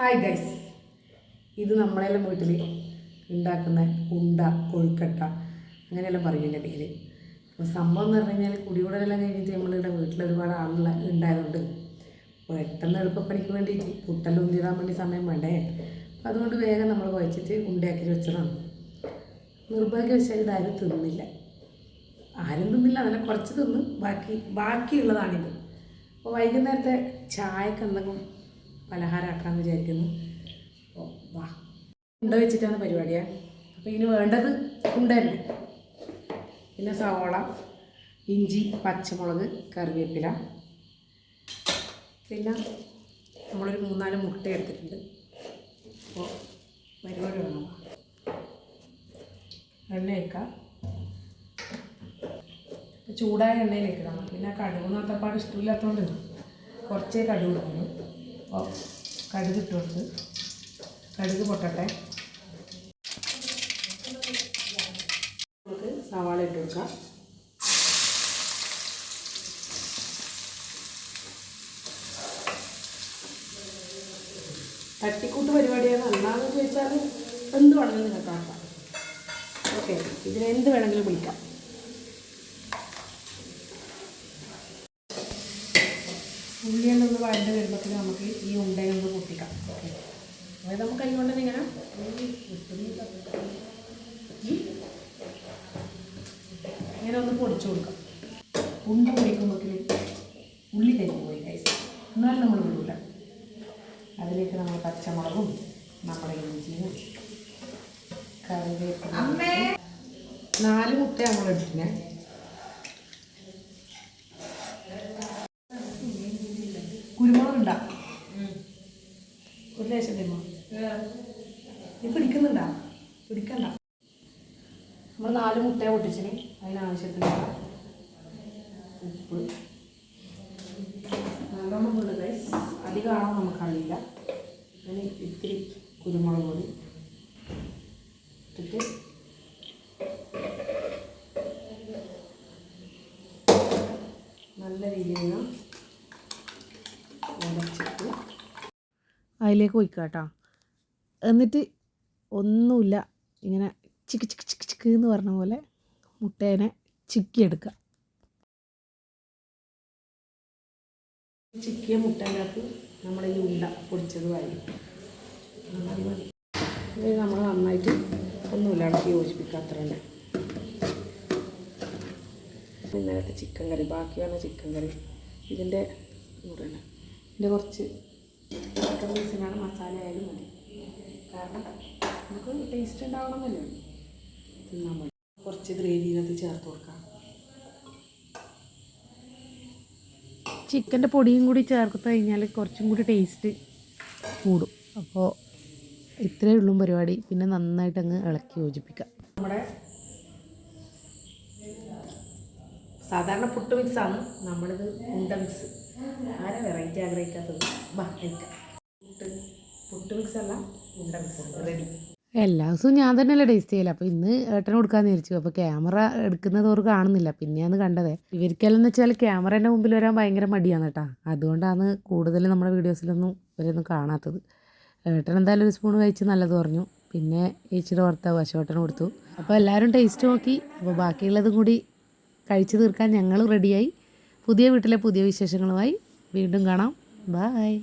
Hi guys ഇത് നമ്മളെല്ലാം വീട്ടിൽ ഉണ്ടാക്കുന്ന ഉണ്ട കൊഴുക്കട്ട അങ്ങനെയെല്ലാം പറയില്ലേ പേര്. അപ്പോൾ സംഭവം എന്ന് പറഞ്ഞു കഴിഞ്ഞാൽ കുടികൂടലെല്ലാം കഴിഞ്ഞിട്ട് നമ്മളിവിടെ വീട്ടിൽ ഒരുപാട് ആളുള്ള ഉണ്ടായതുകൊണ്ട് പെട്ടെന്ന് എളുപ്പപ്പണിക്ക് വേണ്ടിയിട്ട് പുട്ടെല്ലാം ഉന്തിടാൻ വേണ്ടി സമയം വേണ്ടേ? അപ്പോൾ അതുകൊണ്ട് വേഗം നമ്മൾ കുഴച്ചിട്ട് ഉണ്ടയാക്കി വെച്ചതാണ്. നിർഭാഗ്യവശാൽ ഇതാരും തിന്നില്ല. ആരും തിന്നില്ല നല്ല കുറച്ച് തിന്ന്. ബാക്കി ബാക്കിയുള്ളതാണിത്. അപ്പോൾ വൈകുന്നേരത്തെ ചായക്ക് എന്തെങ്കിലും പലഹാരമാക്കാമെന്ന് വിചാരിക്കുന്നു. അപ്പോൾ വാ. ഉണ്ട വെച്ചിട്ടാണ് പരിപാടിയാണ് അപ്പോൾ ഇതിന് വേണ്ടത് ഉണ്ട തന്നെ പിന്നെ സവോള ഇഞ്ചി പച്ചമുളക് കറിവേപ്പില. പിന്നെ നമ്മളൊരു മൂന്നാൽ മുട്ട എടുത്തിട്ടുണ്ട്. അപ്പോൾ പരിപാടി വേണം എണ്ണ ചൂടായ എണ്ണയിലേക്ക് ഇടണം. പിന്നെ കടുവ് നത്തപ്പാട് ഇഷ്ടമില്ലാത്തതുകൊണ്ട് കുറച്ചേ കടുവ് അപ്പോൾ കടുക് ഇട്ട് കൊടുത്ത്. കടുക് പൊട്ടട്ടെ. നമുക്ക് സവാള ഇട്ട് കൊടുക്കാം. തട്ടിക്കൂട്ട് പരിപാടിയാണ്. എന്താണെന്ന് ചോദിച്ചാൽ എന്ത് വേണമെങ്കിലും ആക്കാം ഓക്കെ ഇതിന് എന്ത് വേണമെങ്കിലും വിളിക്കാം ഉള്ളിയെല്ലാം ഒന്ന് വഴണ്ട് വരുമ്പോഴത്തേക്ക് നമുക്ക് ഈ ഉണ്ടയിൽ ഒന്ന് പൊട്ടിക്കാം. ഓക്കെ അതായത് നമുക്ക് കൈ കൊണ്ട് ഇങ്ങനെ ഇങ്ങനെ ഒന്ന് പൊടിച്ചു കൊടുക്കാം. ഉണ്ട പൊടിക്കുമ്പോഴത്തേക്ക് ഉള്ളി കരിഞ്ഞു പോയി കൈസ് എന്നാലും നമ്മൾ വിടില്ല അതിലേക്ക് നമ്മൾ പച്ചമുളകും നമ്മുടെ ഇഞ്ചിയും കറിവേപ്പില നാല് മുട്ട നമ്മൾ എടുത്തിനെ കുരുമുളക് ഉണ്ടാ ഒരു ലേശം തരുമോ നീ പിടിക്കുന്നുണ്ടാ? പിടിക്കണ്ട. നമ്മൾ നാല് മുട്ട പൊട്ടിച്ചിന് അതിനാവശ്യത്തിന് ഉപ്പ്. നല്ലോണം വീട് ഗൈസ് അധികമാണോ നമുക്കറിയില്ല. അതിന് ഇത്തിരി കുരുമുളക് പൊടി ഇട്ടിട്ട് അതിലേക്ക് ഒഴിക്കുക കേട്ടോ. എന്നിട്ട് ഒന്നുമില്ല ഇങ്ങനെ ചിക്ക് ചിക്ക് ചിക്ക് ചിക്ക് എന്ന് പറഞ്ഞ പോലെ മുട്ടേനെ ചിക്കിയെടുക്കുക. ചിക്കിയ മുട്ടേനകത്ത് നമ്മുടെ ഈ ഉണ്ട പൊടിച്ചത് വാരി. നമ്മൾ നന്നായിട്ട് ഒന്നുമില്ല ഇളക്കി യോജിപ്പിക്കുക അത്ര തന്നെ. ഇന്നലത്തെ ചിക്കൻ കറി ബാക്കിയാണ് ചിക്കൻ കറി ഇതിന്റെ പറയുന്നത് ഇതിന്റെ കുറച്ച് ചിക്കൻ പീസിനാണ് മസാല ആയാലും മതി. കാരണം നമുക്ക് ടേസ്റ്റ് ഉണ്ടാവണമെന്നല്ലേ. തിന്നാൻ മതി. കുറച്ച് ഗ്രേവിനകത്ത് ചേർത്ത് കൊടുക്കാം. ചിക്കന്റെ പൊടിയും കൂടി ചേർത്ത് കഴിഞ്ഞാൽ കുറച്ചും കൂടി ടേസ്റ്റ് കൂടും. അപ്പോൾ ഇത്രയേ ഉള്ളൂ പരിപാടി. പിന്നെ നന്നായിട്ട് അങ്ങ് ഇളക്കി യോജിപ്പിക്കാം നമ്മുടെ സാധാരണ പുട്ട് മിക്സാണ് നമ്മളിത് ഉണ്ട മിക്സ് ആരാ വെറൈറ്റി ആഗ്രഹിക്കാത്തത്? ബാ കഴിക്കാം. പുട്ട് പുട്ട് മിക്സ് അല്ല ഉണ്ട മിക്സ് റെഡി എല്ലാ ദിവസവും ഞാൻ തന്നെയല്ലേ ടേസ്റ്റ് ചെയ്യല. അപ്പോൾ ഇന്ന് ഏട്ടന് കൊടുക്കാമെന്ന് വിചാരിച്ചു. അപ്പോൾ ക്യാമറ എടുക്കുന്നത് ഓർ കാണുന്നില്ല. പിന്നെയാണ് കണ്ടത്. ഇവർക്കെല്ലാം വെച്ചാൽ ക്യാമറേന്റെ മുമ്പിൽ വരാൻ ഭയങ്കര മടിയാണ് കേട്ടോ. അതുകൊണ്ടാണ് കൂടുതലും നമ്മുടെ വീഡിയോസിലൊന്നും ഇവരൊന്നും കാണാത്തത്. ഏട്ടൻ എന്തായാലും ഒരു സ്പൂൺ കഴിച്ച് നല്ലത് പറഞ്ഞു. പിന്നെ ഏച്ചിയുടെ ഭർത്താവ് അശോട്ടന് കൊടുത്തു. അപ്പോൾ എല്ലാവരും ടേസ്റ്റ് നോക്കി. അപ്പോൾ ബാക്കിയുള്ളതും കൂടി കഴിച്ചു തീർക്കാൻ ഞങ്ങൾ റെഡിയായി പുതിയ വീട്ടിലെ പുതിയ വിശേഷങ്ങളുമായി വീണ്ടും കാണാം. ബായ്